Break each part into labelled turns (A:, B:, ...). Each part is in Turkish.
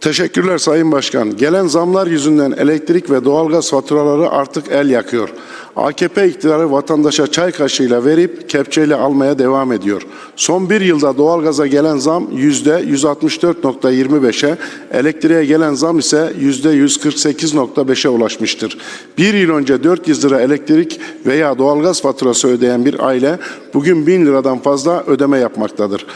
A: Teşekkürler Sayın Başkan. Gelen zamlar yüzünden elektrik ve doğalgaz faturaları artık el yakıyor. AKP iktidarı vatandaşa çay kaşığıyla verip kepçeyle almaya devam ediyor. Son bir yılda doğalgaza gelen zam yüzde 164.25'e, elektriğe gelen zam ise yüzde 148.5'e ulaşmıştır. Bir yıl önce 400 lira elektrik veya doğalgaz faturası ödeyen bir aile bugün 1000 liradan fazla ödeme yapmaktadır.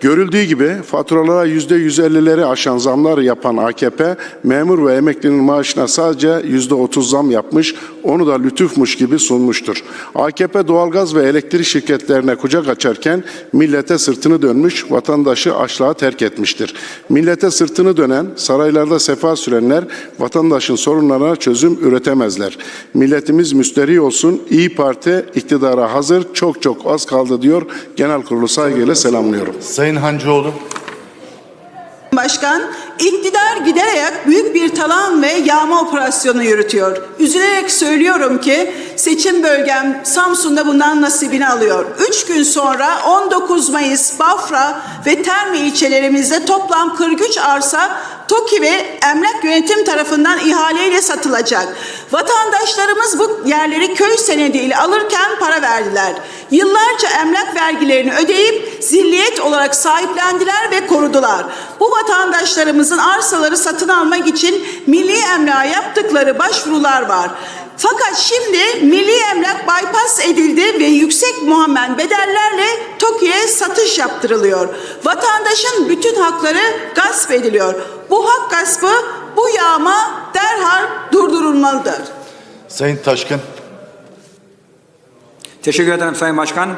A: Görüldüğü gibi faturalara yüzde 150'leri aşan zamlar yapan AKP, memur ve emeklinin maaşına sadece yüzde 30 zam yapmış, onu da lütufmuş gibi sunmuştur. AKP doğalgaz ve elektrik şirketlerine kucak açarken millete sırtını dönmüş, vatandaşı açlığa terk etmiştir. Millete sırtını dönen, saraylarda sefa sürenler vatandaşın sorunlarına çözüm üretemezler. Milletimiz müsteri olsun, İyi Parti iktidara hazır, çok çok az kaldı diyor. Genel kurulu saygıyla selamlıyorum.
B: Sayın Hancıoğlu.
C: Başkan, iktidar giderek büyük bir talan ve yağma operasyonu yürütüyor. Üzülerek söylüyorum ki seçim bölgem Samsun'da bundan nasibini alıyor. Üç gün sonra 19 Mayıs Bafra ve Terme ilçelerimizde toplam 43 arsa TOKİ ve emlak yönetim tarafından ihaleyle satılacak. Vatandaşlarımız bu yerleri köy senediyle alırken para verdiler. Yıllarca emlak vergilerini ödeyip zilliyet olarak sahiplendiler ve korudular. Bu vatandaşlarımızın arsaları satın almak için milli emlağa yaptıkları başvurular var. Fakat şimdi milli emlak bypass edildi ve yüksek muammen bedellerle TOKİ'ye satış yaptırılıyor. Vatandaşın bütün hakları gasp ediliyor. Bu hak gaspı, bu yağma derhal durdurulmalıdır.
B: Sayın Taşkın.
D: Teşekkür ederim Sayın Başkan.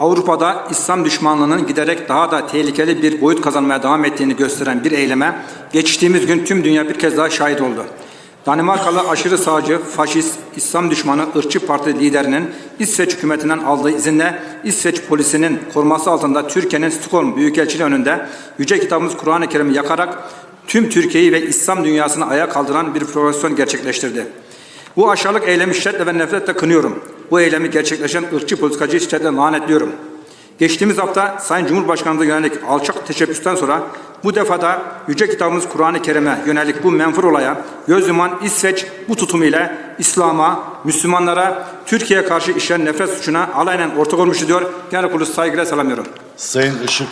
D: Avrupa'da İslam düşmanlığının giderek daha da tehlikeli bir boyut kazanmaya devam ettiğini gösteren bir eyleme geçtiğimiz gün tüm dünya bir kez daha şahit oldu. Danimarkalı aşırı sağcı, faşist, İslam düşmanı ırkçı parti liderinin İsveç hükümetinden aldığı izinle İsveç polisinin koruması altında Türkiye'nin Stockholm Büyükelçiliği önünde Yüce Kitabımız Kur'an-ı Kerim'i yakarak tüm Türkiye'yi ve İslam dünyasını ayağa kaldıran bir provokasyon gerçekleştirdi. Bu aşağılık eylemi şiddetle ve nefretle kınıyorum. Bu eylemi gerçekleşen ırkçı politikacıyı şiddetle lanetliyorum. Geçtiğimiz hafta Sayın Cumhurbaşkanımıza yönelik alçak teşebbüsten sonra bu defada Yüce Kitabımız Kur'an-ı Kerim'e yönelik bu menfur olaya göz yuman İsveç bu tutumu ile İslam'a, Müslümanlara, Türkiye'ye karşı işlenen nefret suçuna alaynen ortak olmuştur diyor. Genel kurulu saygıyla selamlıyorum.
B: Sayın Işık.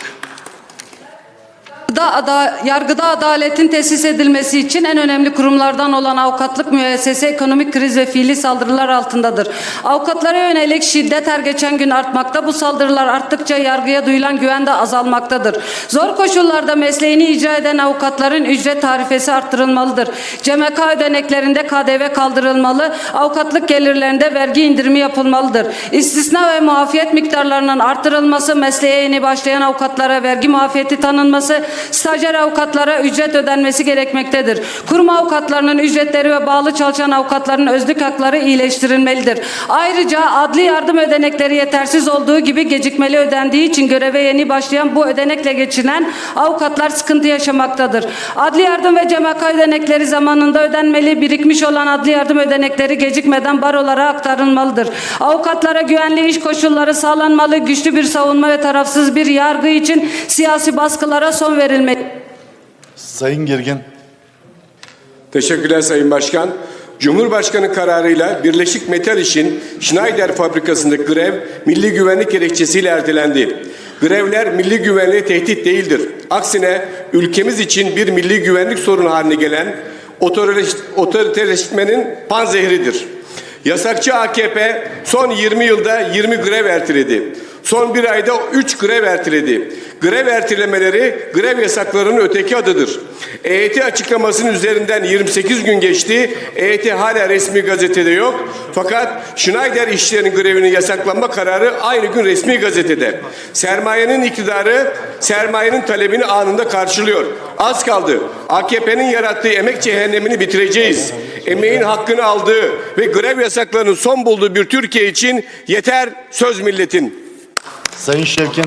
E: Da ada, yargıda adaletin tesis edilmesi için en önemli kurumlardan olan avukatlık müessese ekonomik kriz ve fiili saldırılar altındadır. Avukatlara yönelik şiddet her geçen gün artmakta. Bu saldırılar arttıkça yargıya duyulan güven de azalmaktadır. Zor koşullarda mesleğini icra eden avukatların ücret tarifesi arttırılmalıdır. CMK ödeneklerinde KDV kaldırılmalı. Avukatlık gelirlerinde vergi indirimi yapılmalıdır. İstisna ve muafiyet miktarlarının artırılması, mesleğe yeni başlayan avukatlara vergi muafiyeti tanınması, stajyer avukatlara ücret ödenmesi gerekmektedir. Kurum avukatlarının ücretleri ve bağlı çalışan avukatların özlük hakları iyileştirilmelidir. Ayrıca adli yardım ödenekleri yetersiz olduğu gibi gecikmeli ödendiği için göreve yeni başlayan bu ödenekle geçinen avukatlar sıkıntı yaşamaktadır. Adli yardım ve CMK ödenekleri zamanında ödenmeli, birikmiş olan adli yardım ödenekleri gecikmeden barolara aktarılmalıdır. Avukatlara güvenli iş koşulları sağlanmalı, güçlü bir savunma ve tarafsız bir yargı için siyasi baskılara son verilmeli.
B: Sayın Girgin.
F: Teşekkürler Sayın Başkan. Cumhurbaşkanı kararıyla Birleşik Metal İş'in Schneider fabrikasındaki grev milli güvenlik gerekçesiyle ertelendi. Grevler milli güvenliğe tehdit değildir. Aksine ülkemiz için bir milli güvenlik sorunu haline gelen otorite- otoriterleşmenin panzehridir. Yasakçı AKP son 20 yılda 20 grev erteledi. Son bir ayda 3 grev erteledi. Grev ertelemeleri grev yasaklarının öteki adıdır. EYT açıklamasının üzerinden 28 gün geçti. EYT hala resmi gazetede yok. Fakat Schneider işçilerin grevinin yasaklanma kararı aynı gün resmi gazetede. Sermayenin iktidarı sermayenin talebini anında karşılıyor. Az kaldı. AKP'nin yarattığı emek cehennemini bitireceğiz. Emeğin hakkını aldığı ve grev yasaklarının son bulduğu bir Türkiye için yeter söz milletin.
B: Sayın Şevkin.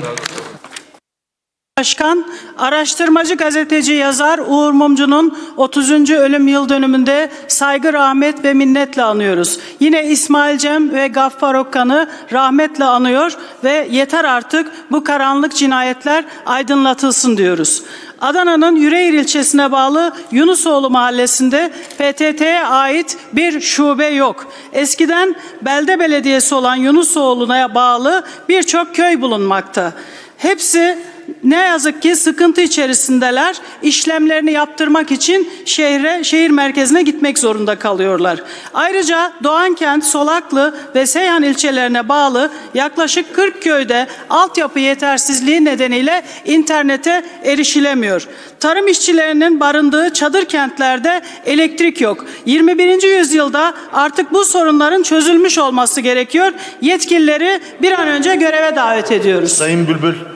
G: Başkan, araştırmacı gazeteci yazar Uğur Mumcu'nun 30. ölüm yıl dönümünde saygı, rahmet ve minnetle anıyoruz. Yine İsmail Cem ve Gaffar Okkan'ı rahmetle anıyor ve yeter artık bu karanlık cinayetler aydınlatılsın diyoruz. Adana'nın Yüreğir ilçesine bağlı Yunusoğlu mahallesinde PTT'ye ait bir şube yok. Eskiden belde belediyesi olan Yunusoğlu'na bağlı birçok köy bulunmakta. Hepsi ne yazık ki sıkıntı içerisindeler. İşlemlerini yaptırmak için şehre, şehir merkezine gitmek zorunda kalıyorlar. Ayrıca Doğankent, Solaklı ve Seyhan ilçelerine bağlı yaklaşık 40 köyde altyapı yetersizliği nedeniyle internete erişilemiyor. Tarım işçilerinin barındığı çadır kentlerde elektrik yok. 21. yüzyılda artık bu sorunların çözülmüş olması gerekiyor. Yetkilileri bir an önce göreve davet ediyoruz.
B: Sayın Bülbül.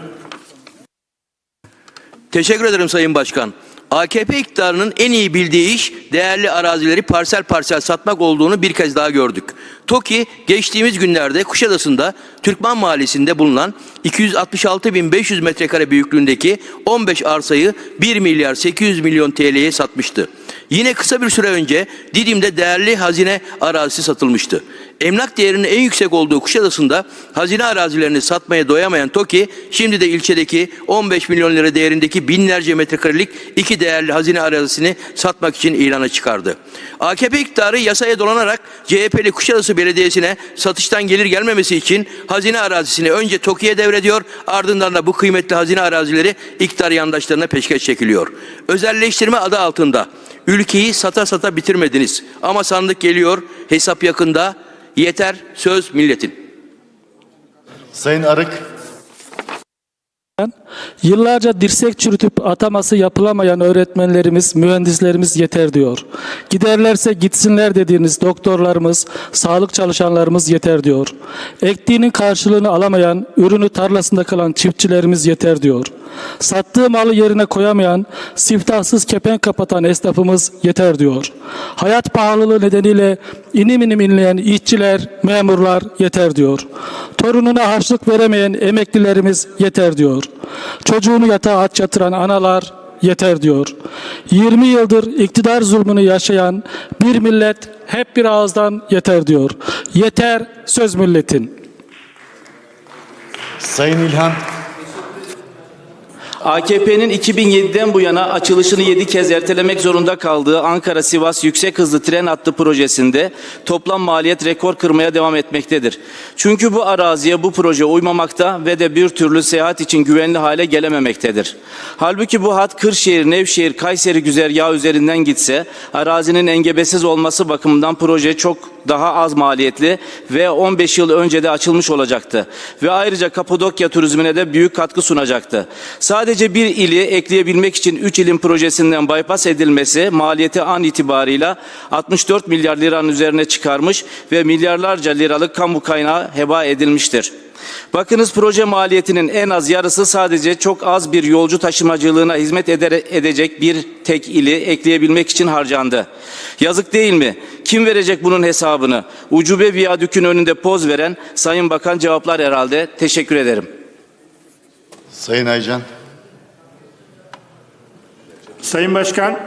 H: Teşekkür ederim Sayın Başkan. AKP iktidarının en iyi bildiği iş değerli arazileri parsel parsel satmak olduğunu bir kez daha gördük. TOKİ geçtiğimiz günlerde Kuşadası'nda Türkmen Mahallesi'nde bulunan 266.500 metrekare büyüklüğündeki 15 arsayı 1 milyar 800 milyon TL'ye satmıştı. Yine kısa bir süre önce Didim'de değerli hazine arazisi satılmıştı. Emlak değerinin en yüksek olduğu Kuşadası'nda hazine arazilerini satmaya doyamayan TOKİ, şimdi de ilçedeki 15 milyon lira değerindeki binlerce metrekarelik iki değerli hazine arazisini satmak için ilana çıkardı. AKP iktidarı yasaya dolanarak CHP'li Kuşadası Belediyesi'ne satıştan gelir gelmemesi için hazine arazisini önce TOKİ'ye devrediyor, ardından da bu kıymetli hazine arazileri iktidar yandaşlarına peşkeş çekiliyor. Özelleştirme adı altında ülkeyi sata sata bitirmediniz ama sandık geliyor, hesap yakında, Yeter söz milletin.
B: Sayın Arık.
I: Yıllarca dirsek çürütüp ataması yapılamayan öğretmenlerimiz, mühendislerimiz yeter diyor. Giderlerse gitsinler dediğiniz doktorlarımız, sağlık çalışanlarımız yeter diyor. Ektiğinin karşılığını alamayan, ürünü tarlasında kalan çiftçilerimiz yeter diyor. Sattığı malı yerine koyamayan, siftahsız kepenk kapatan esnafımız yeter diyor. Hayat pahalılığı nedeniyle inim inim inleyen işçiler, memurlar yeter diyor. Torununa harçlık veremeyen emeklilerimiz yeter diyor. Çocuğunu yatağa aç yatıran analar yeter diyor. 20 yıldır iktidar zulmünü yaşayan bir millet hep bir ağızdan yeter diyor. Yeter söz milletin.
B: Sayın İlhan.
J: AKP'nin 2007'den bu yana açılışını 7 kez ertelemek zorunda kaldığı Ankara-Sivas yüksek hızlı tren hattı projesinde toplam maliyet rekor kırmaya devam etmektedir. Çünkü bu araziye bu proje uymamakta ve de bir türlü seyahat için güvenli hale gelememektedir. Halbuki bu hat Kırşehir, Nevşehir, Kayseri güzergahı üzerinden gitse arazinin engebesiz olması bakımından proje çok daha az maliyetli ve 15 yıl önce de açılmış olacaktı. Ve ayrıca Kapadokya turizmine de büyük katkı sunacaktı. Sadece bir ili ekleyebilmek için 3 ilin projesinden bypass edilmesi maliyeti an itibarıyla 64 milyar liranın üzerine çıkarmış ve milyarlarca liralık kamu kaynağı heba edilmiştir. Bakınız proje maliyetinin en az yarısı sadece çok az bir yolcu taşımacılığına hizmet edecek bir tek ili ekleyebilmek için harcandı. Yazık değil mi? Kim verecek bunun hesabını? Ucube viyadükün önünde poz veren Sayın Bakan cevaplar herhalde. Teşekkür ederim.
B: Sayın Aycan.
K: Sayın Başkan,